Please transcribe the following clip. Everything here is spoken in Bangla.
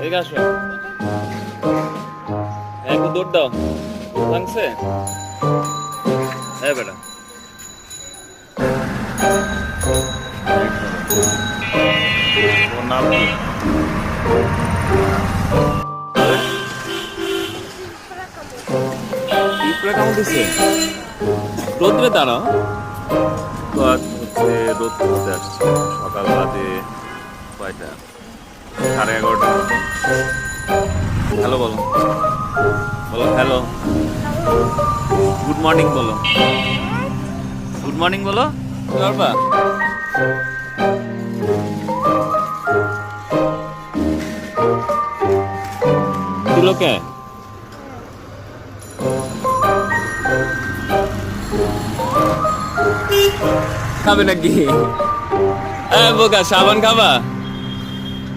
এদিকে আসো। হ্যাঁ, একটু দৌড় দাও। ভাঙছে? হ্যাঁ বেটা। ওর নাম কি? পিঁপড়ে কামড় দিছে রোদ্রে দাঁড়াও। তো আজ হচ্ছে রোদ করতে আসছে সকাল বাজে কয়টা? সাড়ে এগারোটা। হ্যালো বলো। বলো হ্যালো। গুড মর্নিং বলো। গুড মর্নিং বলো। পারবা কে? খাবে নাকি? হ্যাঁ বোকা সাবান খাবা?